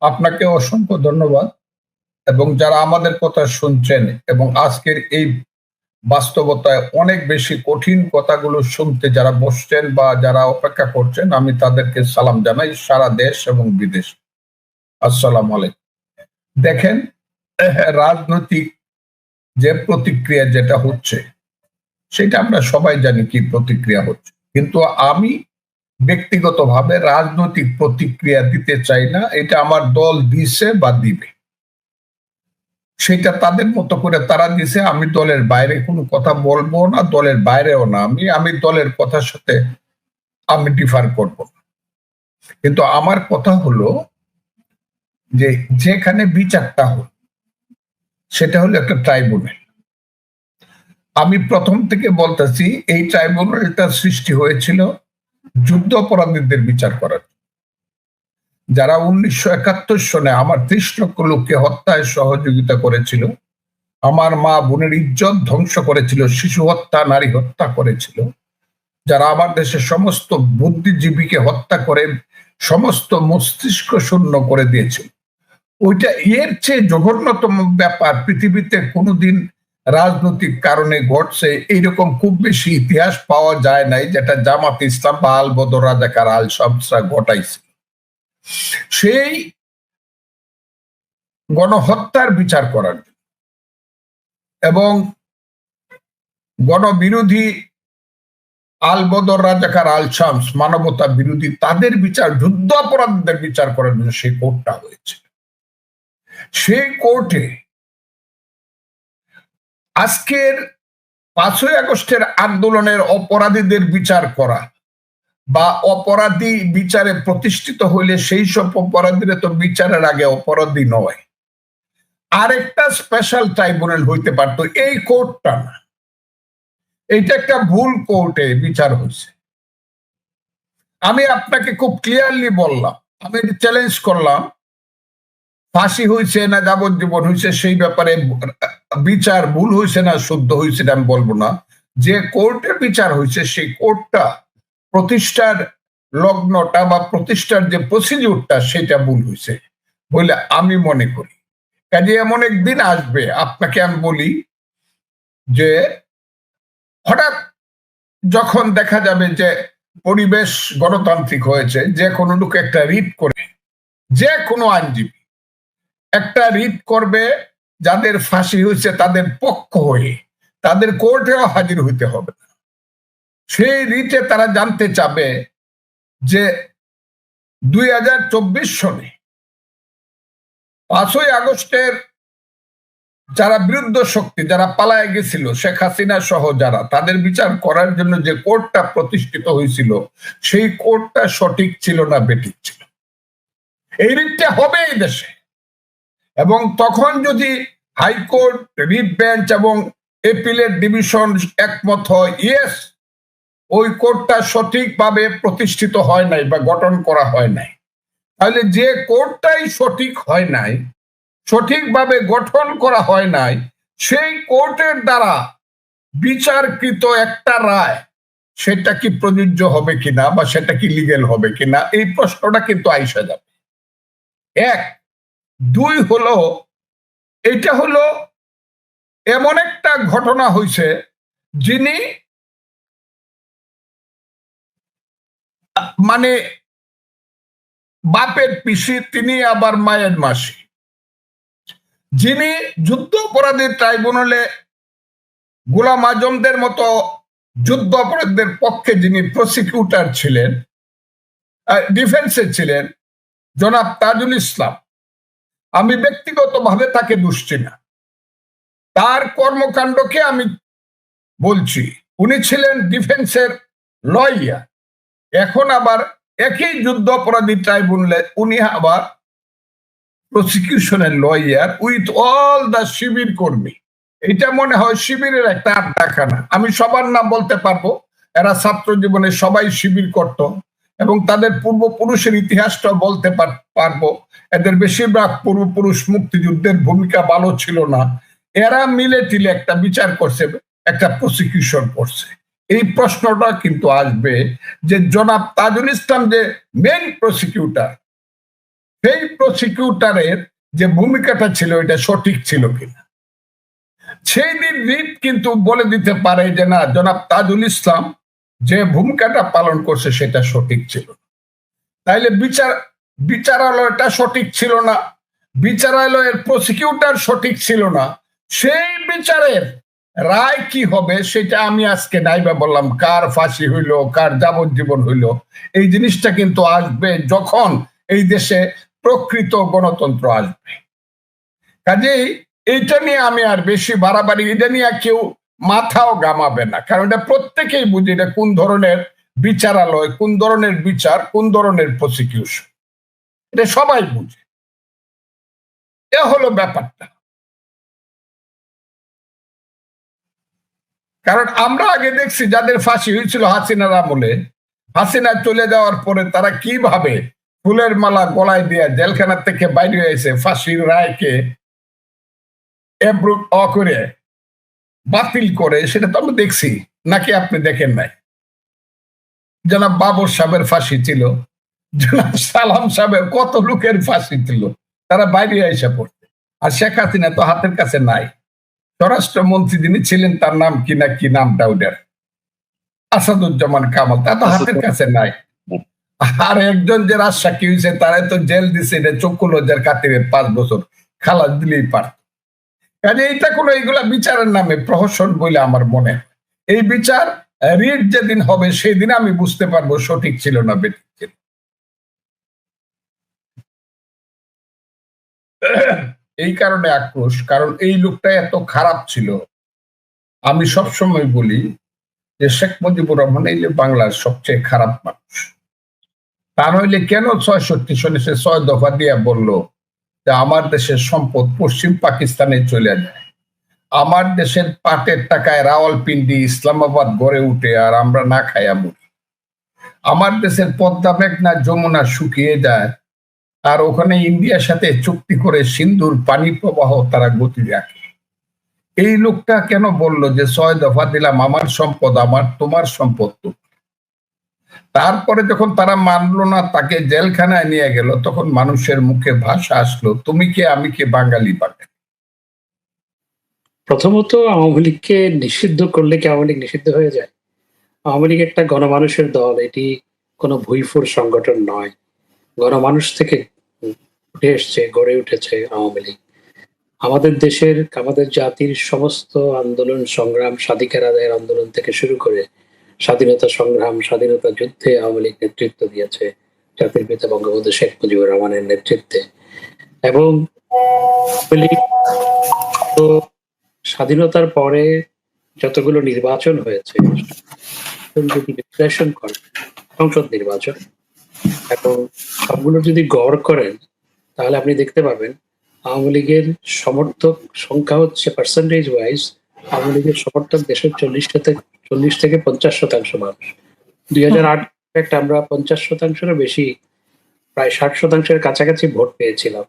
আপনাকে অসংখ্য ধন্যবাদ এবং যারা আমাদের কথা শুনছেন এবং আজকের এই বাস্তবতায় অনেক বেশি কঠিন কথাগুলো শুনতে যারা বসছেন বা যারা অপেক্ষা করছেন, আমি তাদেরকে সালাম জানাই সারা দেশ এবং বিদেশ। আসসালাম আলাইকুম। দেখেন, রাজনৈতিক যে প্রতিক্রিয়া যেটা হচ্ছে, সেটা আমরা সবাই জানি কি প্রতিক্রিয়া হচ্ছে। কিন্তু আমি ব্যক্তিগতভাবে রাজনৈতিক প্রতিক্রিয়া দিতে চাই না, এটা আমার দল দিছে বা দিবে। সেটা তাদের মতো করে তারা দিছে, আমি দলের বাইরে কোনো কথা বলব না, দলের বাইরেও না আমি আমি দলের কথার সাথে আমি ডিফার করব কিন্তু আমার কথা হলো যে, যেখানে বিচারটা হল সেটা হলো একটা ট্রাইব্যুনাল। আমি প্রথম থেকে বলতেছি, এই ট্রাইব্যুনালটা সৃষ্টি হয়েছিল যুদ্ধ অপরাধীদের বিচার করার যারা উনিশশো একাত্তর সনে আমার ত্রিশ লক্ষ লোককে হত্যায় সহযোগিতা করেছিল, আমার মা বোনের ইজ্জত ধ্বংস করেছিল, শিশু হত্যা, নারী হত্যা করেছিল, যারা আমার দেশের সমস্ত বুদ্ধিজীবীকে হত্যা করে, সমস্ত মস্তিষ্ক শূন্য করে দিয়েছিল। ওইটা এর চেয়ে জঘন্যতম ব্যাপার, পৃথিবীতে কোনোদিন রাজনৈতিক কারণে ঘটছে, এইরকম খুব বেশি ইতিহাস পাওয়া যায় নাই যেটা জামাত ইসলাম বা আল বদর রাজাকার আল শামসরা ঘটাইছে সেই গণহত্যার বিচার করার জন্য এবং গণবিরোধী আল বদর রাজাকার আল শামস, মানবতা বিরোধী তাদের বিচার যুদ্ধ অপরাধীদের বিচার করার জন্য সেই কোর্টটা হয়েছে সেই কোর্টে আজকের পাঁচই আগস্টের আন্দোলনের অপরাধীদের বিচার করা বা অপরাধী বিচারে প্রতিষ্ঠিত হইলে সেই সব অপরাধীরা তো বিচারের আগে অপরাধী নয়। আরেকটা স্পেশাল ট্রাইব্যুনাল হইতে পারতো, এই কোর্টটা না। এটা একটা ভুল কোর্টে বিচার হয়েছে আমি আপনাকে খুব ক্লিয়ারলি বললাম, আমি চ্যালেঞ্জ করলাম ফাঁসি হয়েছে না যাবজ্জীবন হয়েছে সেই ব্যাপারে বিচার ভুল হয়েছে না, শুদ্ধ হয়েছে আমি বলব না। যে কোর্টে বিচার হয়েছে সেই কোর্টটা প্রতিষ্ঠার লগ্নটা বা প্রতিষ্ঠার যে প্রসিডিউরটা সেটা ভুল হয়েছে বলে আমি মনে করি। কাজে এমন একদিন আসবে, আপনাকে আমি বলি যে হঠাৎ যখন দেখা যাবে যে পরিবেশ গণতান্ত্রিক হয়েছে, যে কোনো লোক একটা রিট করে, যে কোনো আইনজীবী একটা রিট করবে, যাদের ফাঁসি হয়েছে তাদের পক্ষ হয়ে, তাদের কোর্টেও হাজির হইতে হবে সেই রিটে তারা জানতে চাবে যে দুই হাজার চব্বিশ সনে পাঁচই আগস্টের যারা বিরুদ্ধ শক্তি, যারা পালায় গেছিল, শেখ হাসিনা সহ যারা, তাদের বিচার করার জন্য যে কোর্টটা প্রতিষ্ঠিত হয়েছিল, সেই কোর্টটা সঠিক ছিল না, বেঠিক ছিল। এই রিটটা হবে এই দেশে। এবং তখন যদি হাইকোর্ট, রিট বেঞ্চ এবং এপিলের ডিভিশন একমত হয়, ইয়েস, ওই কোর্টটা সঠিকভাবে প্রতিষ্ঠিত হয় নাই বা গঠন করা হয় নাই। তাহলে যে কোর্টটাই সঠিক হয় নাই, সঠিকভাবে গঠন করা হয় নাই, সেই কোর্টের দ্বারা বিচারকৃত একটা রায়, সেটা কি প্রযোজ্য হবে কিনা বা সেটা কি লিগেল হবে কিনা, এই প্রশ্নটা কিন্তু আইসা যাবে। এক দুই হলো, এটা হলো এমন একটা ঘটনা হয়েছে যিনি মানে বাপের পিসি, তিনি আবার মায়ের মাসি। যিনি যুদ্ধ অপরাধী ট্রাইব্যুনালে গোলাম আজমদের মতো যুদ্ধ অপরাধীদের পক্ষে যিনি প্রসিকিউটার ছিলেন ডিফেন্সে ছিলেন, জনাব তাজুল ইসলাম। আমি ব্যক্তিগতভাবে তাকে দুষছি না। তার কর্মকাণ্ডকে আমি বলছি, উনি ছিলেন ডিফেন্সের লয়ার। এখন আবার একই যুদ্ধ অপরাধী ট্রাইব্যুনালে উনি আবার প্রসিকিউশনের lawyer with all the Shibir কর্মী। এটা মনে হয় শিবিরের একটা আড্ডাখানা। আমি সবার নাম বলতে পারব, এরা ছাত্র জীবনে সবাই শিবির করত। এবং তাদের পূর্বপুরুষের ইতিহাসটা বলতে পারব। এদের বেশিরভাগ পূর্বপুরুষ মুক্তিযুদ্ধের ভূমিকা ভালো ছিল না। এরা মিলে টিলে একটা বিচার করছে, একটা প্রসিকিউশন করছে। এই প্রশ্নটা কিন্তু আসবে যে জনাব তাজুল ইসলাম যে মেন প্রসিকিউটার সেই প্রসিকিউটারের যে ভূমিকাটা ছিল এটা সঠিক ছিল কিনা। সেই দিন রিট কিন্তু বলে দিতে পারে যে না, জনাব তাজুল ইসলাম যে ভূমিকাটা পালন করছে সেটা সঠিক ছিল। তাইলে বিচার, বিচারালয়টা সঠিক ছিল না, বিচারালয়ের প্রসিকিউটর সঠিক ছিল না, সেই বিচারের রায় কি হবে সেটা আমি আজকে নাইবা বললাম, কার ফাঁসি হইল, কার যাবজ্জীবন হইল, এই জিনিসটা কিন্তু আসবে যখন এই দেশে প্রকৃত গণতন্ত্র আসবে। কাজেই এইটা নিয়ে আমি আর বেশি বাড়াবাড়ি, এটা নিয়ে কেউ মাথাও গামাবে না। কারণ এটা প্রত্যেকেই বুঝে এটা কোন ধরনের বিচারালয়, কোন ধরনের বিচার, কোন ধরনের প্রসিকিউশন এটা সবাই বুঝে। এ হলো ব্যাপারটা। কারণ আমরা আগে দেখছি যাদের ফাঁসি হয়েছিল হাসিনার আমলে, হাসিনা চলে যাওয়ার পরে তারা কীভাবে ফুলের মালা গলায় দিয়ে জেলখানা থেকে বাইরে এসে ফাঁসির রায়কে অ করে বাতিল করে সেটা তো আমরা দেখছি নাকি আপনি দেখেন নাই? জনাব বাবর সাহেবের ফাঁসি ছিল জনাব সালাম সাহেবের কত লোকের ফাঁসি ছিল তারা বাইরে এসে পড়তে আর শেখ হাসিনা তো হাতের কাছে নাই। স্বরাষ্ট্রমন্ত্রী যিনি ছিলেন তার নাম কি না কি নামটা ওটার আসাদুজ্জামান কামাল তা তো হাতের কাছে নাই। আর একজন যে রাজসাক্ষী হয়েছে তারাই তো জেল দিছে এটা চক্ষু লজ্জার খাতিরে পাঁচ বছর খালাস দিলেই পারত। কাজে এইটা কোনো, এইগুলা বিচারের নামে প্রহসন বলে আমার মনে। এই বিচার রিট যেদিন হবে সেদিন আমি বুঝতে পারব সঠিক ছিল না বেঠিক ছিল। এই কারণে আক্রোশ, কারণ এই লোকটা এত খারাপ ছিল। আমি সবসময় বলি যে শেখ মুজিবুর রহমান এই বাংলার সবচেয়ে খারাপ মানুষ। তা নইলে কেন ছয়ষট্টি সনে সে ছয় দফা দিয়ে বলল যে আমার দেশের সম্পদ পশ্চিম পাকিস্তানে চলে যায়। আমার দেশের পাটের টাকায় রাওয়ালপিন্ডি, ইসলামাবাদ গড়ে উঠে আর আমরা না খাইয়া মরি। আমার দেশের পদ্মা মেঘনা যমুনা শুকিয়ে যায় আর ওখানে ইন্ডিয়ার সাথে চুক্তি করে সিন্ধুর পানি প্রবাহ তারা গতি রাখে। এই লোকটা কেন বলল যে ছয় দফা দিলাম, আমার সম্পদ, আমার তোমার সম্পদ তো। তারপরে যখন তারা মানলো না, তাকে জেলখানায় নিয়ে গেল, তখন মানুষের মুখে ভাষা আসলো, তুমি কে? আমি কে? বাঙালি বাঙালি প্রথমত আওয়ামী লীগকে নিষিদ্ধ করলে কি আওয়ামী লীগ নিষিদ্ধ হয়ে যায়? আওয়ামী লীগ একটা গণমানুষের দল, এটি কোনো ভুইফুর সংগঠন নয়। গণমানুষ থেকে উঠে এসছে, গড়ে উঠেছে আওয়ামী লীগ। আমাদের দেশের, আমাদের জাতির সমস্ত আন্দোলন, সংগ্রাম, স্বাধিকার আদায়ের আন্দোলন থেকে শুরু করে স্বাধীনতা সংগ্রাম, স্বাধীনতা যুদ্ধে আওয়ামী লীগ নেতৃত্ব দিয়েছে জাতির পিতা বঙ্গবন্ধু শেখ মুজিবুর রহমানের নেতৃত্বে। এবং স্বাধীনতার পরে যতগুলো নির্বাচন হয়েছে যদি বিশ্লেষণ করেন সংসদ নির্বাচন, এবং সবগুলো যদি গড় করেন, তাহলে আপনি দেখতে পাবেন আওয়ামী লীগের সমর্থক সংখ্যা হচ্ছে পার্সেন্টেজ ওয়াইজ আওয়ামী লীগের সমর্থক দেশের চল্লিশ থেকে চল্লিশ থেকে পঞ্চাশ শতাংশ মানুষ। দুই হাজার আট আমরা পঞ্চাশ শতাংশেরও বেশি প্রায় ষাট শতাংশের কাছাকাছি ভোট পেয়েছিলাম।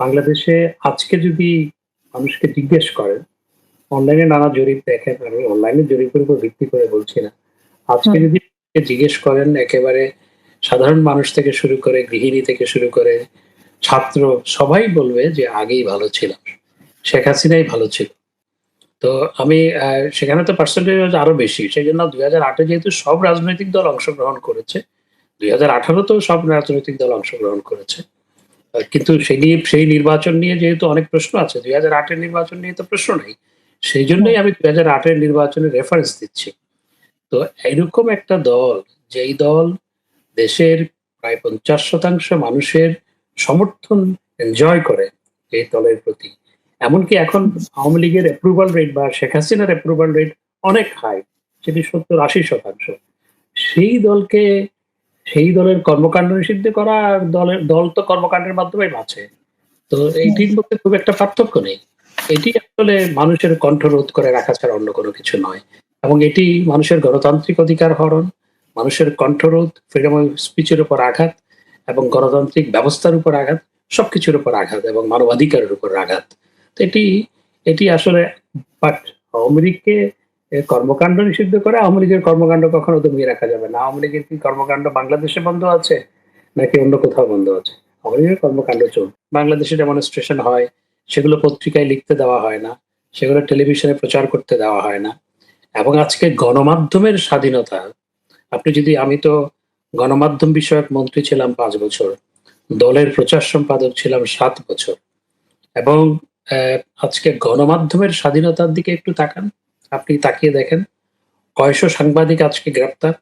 বাংলাদেশে আজকে যদি মানুষকে জিজ্ঞেস করেন অনলাইনে নানা জরিপ দেখেন আমি অনলাইনে জরিপের উপর ভিত্তি করে বলছি না। আজকে যদি জিজ্ঞেস করেন একেবারে সাধারণ মানুষ থেকে শুরু করে গৃহিণী থেকে শুরু করে ছাত্র সবাই বলবে যে আগেই ভালো ছিল। শেখ হাসিনাই ভালো ছিল। তো আমি সেখানে তো পার্সেন্টেজ আরও বেশি। সেই জন্য দুই হাজার আটে যেহেতু সব রাজনৈতিক দল অংশগ্রহণ করেছে, দুই হাজার আঠারোতেও সব রাজনৈতিক দল অংশগ্রহণ করেছে। কিন্তু সেই নিয়ে, সেই নির্বাচন নিয়ে যেহেতু অনেক প্রশ্ন আছে, দুই হাজার আটের নির্বাচন নিয়ে তো প্রশ্ন নেই। সেই জন্যই আমি দুই হাজার আটের নির্বাচনে রেফারেন্স দিচ্ছি। তো এইরকম একটা দল, যেই দল দেশের প্রায় পঞ্চাশ শতাংশ মানুষের সমর্থন এনজয় করে এই দলের প্রতি। এমনকি এখন আওয়ামী লীগের অ্যাপ্রুভাল রেট বা শেখ হাসিনার অ্যাপ্রুভাল রেট অনেক হাই সেটি সত্তর আশি শতাংশ। সেই দলকে সেই দলের কর্মকাণ্ড নিষিদ্ধ করা আর দলের দল তো কর্মকাণ্ডের মাধ্যমে বাঁচে। তো এইটির মধ্যে খুব একটা পার্থক্য নেই। এটি আসলে মানুষের কণ্ঠ রোধ করে রাখা ছাড়া অন্য কোনো কিছু নয়। এবং এটি মানুষের গণতান্ত্রিক অধিকার হরণ মানুষের কণ্ঠরোধ ফ্রিডম অফ স্পিচের উপর আঘাত এবং গণতান্ত্রিক ব্যবস্থার উপর আঘাত, সবকিছুর উপর আঘাত এবং মানবাধিকারের উপর আঘাত। তো এটি এটি আসলে বাট আওয়ামী লীগকে কর্মকাণ্ড নিষিদ্ধ করে আওয়ামী লীগের কর্মকাণ্ড কখনো দমিয়ে রাখা যাবে না। আওয়ামী লীগের কি কর্মকাণ্ড বাংলাদেশে বন্ধ আছে, নাকি অন্য কোথাও বন্ধ আছে? আওয়ামী লীগের কর্মকাণ্ড চলবে বাংলাদেশে ডেমনস্ট্রেশন হয়, সেগুলো পত্রিকায় লিখতে দেওয়া হয় না, সেগুলো টেলিভিশনে প্রচার করতে দেওয়া হয় না। এবং আজকে গণমাধ্যমের স্বাধীনতা, আপনি যদি, আমি তো গণমাধ্যম বিষয়ক মন্ত্রী ছিলাম পাঁচ বছর, দলের প্রচার সম্পাদক ছিলাম সাত বছর। এবং আজকে গণমাধ্যমের স্বাধীনতার দিকে একটু তাকান, আপনি তাকিয়ে দেখেন, কয়শো সাংবাদিক আজকে গ্রেপ্তার,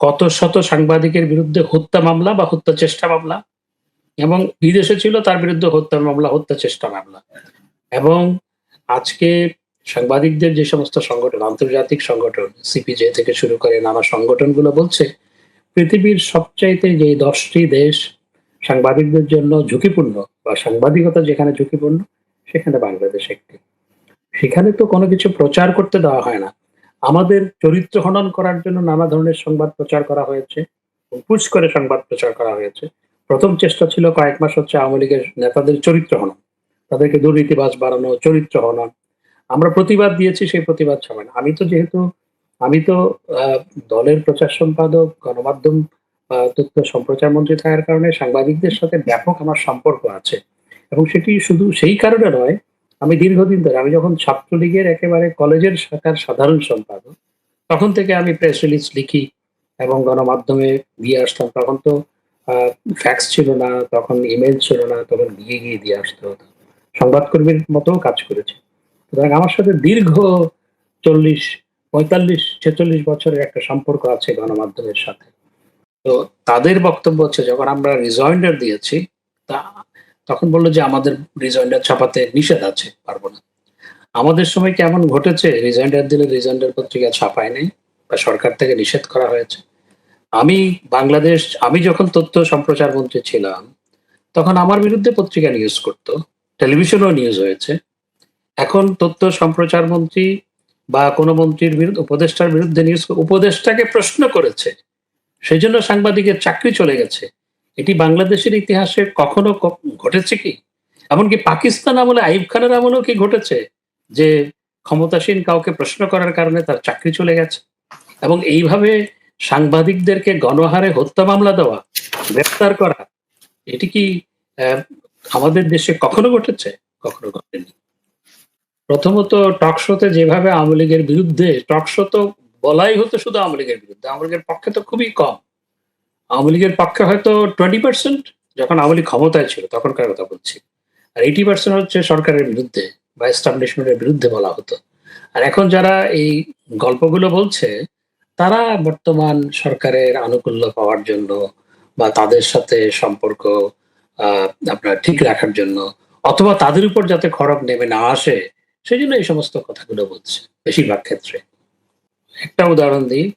কত শত সাংবাদিকের বিরুদ্ধে হত্যা মামলা বা হত্যা চেষ্টা মামলা, এবং বিদেশে ছিল তার বিরুদ্ধে হত্যা মামলা, হত্যা চেষ্টা মামলা। এবং আজকে সাংবাদিকদের যে সমস্ত সংগঠন, আন্তর্জাতিক সংগঠন, সিপিজে থেকে শুরু করে নানা সংগঠনগুলো বলছে পৃথিবীর সবচাইতে যে দশটি দেশ সাংবাদিকদের জন্য ঝুঁকিপূর্ণ বা সাংবাদিকতা যেখানে ঝুঁকিপূর্ণ, সেখানে বাংলাদেশ একটি। সেখানে তো কোনো কিছু প্রচার করতে দেওয়া হয় না। আমাদের চরিত্র হনন করার জন্য নানা ধরনের সংবাদ প্রচার করা হয়েছে পুশ করে সংবাদ প্রচার করা হয়েছে। প্রথম চেষ্টা ছিল কয়েক মাস হচ্ছে আওয়ামী লীগের নেতাদের চরিত্র হনন তাদেরকে দুর্নীতিবাজ বাড়ানো চরিত্র হনন আমরা প্রতিবাদ দিয়েছি, সেই প্রতিবাদ ছাড়া আমি তো যেহেতু আমি তো দলের প্রচার সম্পাদক, গণমাধ্যম তথ্য সম্প্রচার মন্ত্রী থাকার কারণে সাংবাদিকদের সাথে ব্যাপক আমার সম্পর্ক আছে। এবং সেটি শুধু সেই কারণে নয়, আমি দীর্ঘদিন ধরে, আমি যখন ছাত্রলীগের একেবারে কলেজের শাখার সাধারণ সম্পাদক, তখন থেকে আমি প্রেস রিলিজ লিখি এবং গণমাধ্যমে দিয়ে আসতাম। তখন তো ফ্যাক্স ছিল না, তখন ইমেল ছিল না, তখন গিয়ে গিয়ে দিয়ে আসতে হতো। সংবাদকর্মীর মতো কাজ করেছে। সুতরাং আমার সাথে দীর্ঘ চল্লিশ পঁয়তাল্লিশ, ছেচল্লিশ বছরের একটা সম্পর্ক আছে গণমাধ্যমের সাথে। তো তাদের বক্তব্য হচ্ছে, যখন আমরা রিজয়েন্ডার দিয়েছি, তা তখন বলল যে আমাদের রিজয়েন্ডার ছাপাতে নিষেধ আছে, পারব না। আমাদের সময় কেমন ঘটেছে রিজয়েন্ডার দিলে রিজয়েন্ডার পত্রিকা ছাপায় নাই বা সরকার থেকে নিষেধ করা হয়েছে? আমি বাংলাদেশ, আমি যখন তথ্য সম্প্রচার মন্ত্রী ছিলাম, তখন আমার বিরুদ্ধে পত্রিকা নিউজ করতো টেলিভিশনও নিউজ হয়েছে। এখন তথ্য সম্প্রচার মন্ত্রী বা কোনো মন্ত্রীর বিরুদ্ধে, উপদেষ্টার বিরুদ্ধে নিউজ উপদেষ্টাকে প্রশ্ন করেছে। সেই জন্য সাংবাদিকের চাকরি চলে গেছে। এটি বাংলাদেশের ইতিহাসে কখনো ঘটেছে কি? এমনকি পাকিস্তান আমলে আইব খানের আমলেও কি ঘটেছে? যে ক্ষমতাসীন কাউকে প্রশ্ন করার কারণে তার চাকরি চলে গেছে। এবং এইভাবে সাংবাদিকদেরকে গণহারে হত্যা মামলা দেওয়া, গ্রেপ্তার করা, এটি কি আমাদের দেশে কখনো ঘটেছে? কখনো ঘটেনি। প্রথমত টক শোতে যেভাবে আওয়ামী লীগের বিরুদ্ধে, টক শো তো বলাই হতো শুধু আওয়ামী লীগের বিরুদ্ধে, আওয়ামী লীগের পক্ষে তো খুবই কম। আওয়ামী লীগের পক্ষে হয়তো টোয়েন্টি পার্সেন্ট যখন আওয়ামী লীগ ক্ষমতায় ছিল তখনকার কথা বলছি, আর এইটি পার্সেন্ট হচ্ছে সরকারের বিরুদ্ধে বা এস্টাবলিশমেন্টের বিরুদ্ধে বলা হতো। আর এখন যারা এই গল্পগুলো বলছে, তারা বর্তমান সরকারের আনুকূল্য পাওয়ার জন্য বা তাদের সাথে সম্পর্ক আপনার ঠিক রাখার জন্য, অথবা তাদের উপর যাতে খড়গ নেমে না আসে সেই জন্য এই সমস্ত কথাগুলো বলছে বেশিরভাগ ক্ষেত্রে। একটা উদাহরণ দিই।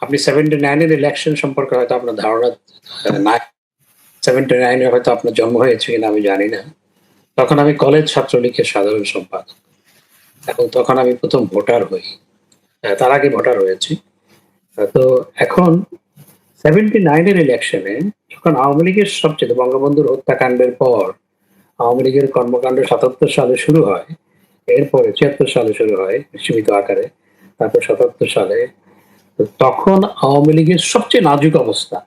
আপনি সেভেন্টি নাইনের ইলেকশন সম্পর্কে হয়তো আপনার ধারণা আহ, না সেভেন্টি নাইনে হয়তো আপনার জন্ম হয়েছে কিনা আমি জানি না। তখন আমি কলেজ ছাত্রলীগের সাধারণ সম্পাদক। এবং তখন আমি প্রথম ভোটার হই। আহ, তার আগে ভোটার হয়েছি। তো এখন সেভেন্টি নাইনের ইলেকশনে যখন আওয়ামী লীগের সবচেয়ে বঙ্গবন্ধুর হত্যাকাণ্ডের পর আওয়ামী লীগের কর্মকাণ্ড সাতাত্তর সালে শুরু হয়। এরপরে ছিয়াত্তর সালে শুরু হয় সীমিত আকারে। তারপর সাতাত্তর সালে তখন আওয়ামী লীগের সবচেয়ে নাজুক অবস্থা।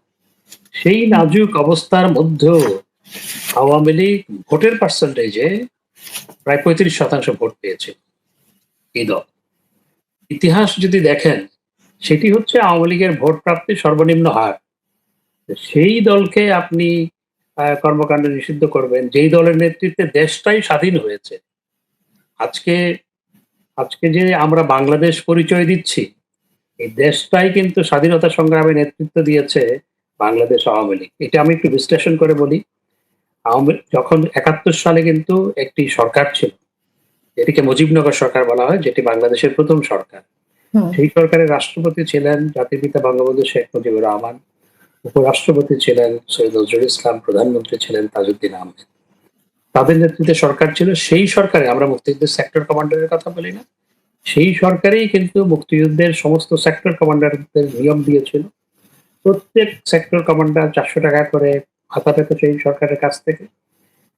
সেই নাজুক অবস্থার মধ্যেও আওয়ামী লীগ ভোটের পার্সেন্টেজে প্রায় পঁয়ত্রিশ শতাংশ ভোট পেয়েছে এই দল। ইতিহাস যদি দেখেন, সেটি হচ্ছে আওয়ামী লীগের ভোট প্রাপ্তির সর্বনিম্ন হার। সেই দলকে আপনি কর্মকাণ্ড নিষিদ্ধ করবেন। যেই দলের নেতৃত্বে দেশটাই স্বাধীন হয়েছে আজকে আজকে যে আমরা বাংলাদেশ পরিচয় দিচ্ছি এই দেশটাই কিন্তু স্বাধীনতা সংগ্রামে নেতৃত্ব দিয়েছে বাংলাদেশ আওয়ামী লীগ। এটা আমি একটু বিশ্লেষণ করে বলি। আওয়ামী যখন একাত্তর সালে কিন্তু একটি সরকার ছিল এটিকে মুজিবনগর সরকার বলা হয় যেটি বাংলাদেশের প্রথম সরকার সেই সরকারের রাষ্ট্রপতি ছিলেন জাতির পিতা বঙ্গবন্ধু শেখ মুজিবুর রহমান। উপরাষ্ট্রপতি ছিলেন সৈয়দ নজরুল ইসলাম, প্রধানমন্ত্রী ছিলেন তাজউদ্দিন আহমেদ। তাদের নেতৃত্বে সরকার ছিল, সেই সরকারে, আমরা মুক্তিযুদ্ধের সেক্টর কমান্ডারের কথা বলি না, সেই সরকারেই কিন্তু মুক্তিযুদ্ধের সমস্ত সেক্টর কমান্ডারদের নিয়ম দিয়েছিল। প্রত্যেক সেক্টর কমান্ডার চারশো টাকা করে ভাতা পেত সেই সরকারের কাছ থেকে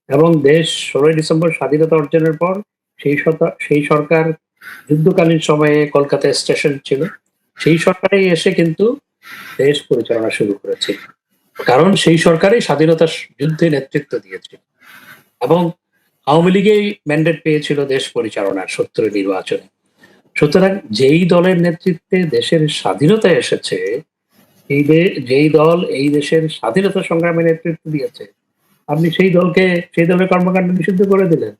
এবং দেশ ষোলোই ডিসেম্বর স্বাধীনতা অর্জনের পর সেই সেই সরকার যুদ্ধকালীন সময়ে কলকাতায় স্টেশন ছিল। সেই সরকারেই এসে কিন্তু দেশ পরিচালনা শুরু করেছে। কারণ সেই সরকারই স্বাধীনতা যুদ্ধে নেতৃত্ব দিয়েছিল এবং আওয়ামী লীগেই ম্যান্ডেট পেয়েছিল দেশ পরিচালনার সত্তর নির্বাচনে। সুতরাং যেই দলের নেতৃত্বে দেশের স্বাধীনতা এসেছে, এই যেই দল এই দেশের স্বাধীনতা সংগ্রামে নেতৃত্ব দিয়েছে, আপনি সেই দলকে, সেই দলের কর্মকাণ্ড নিষিদ্ধ করে দিলেন।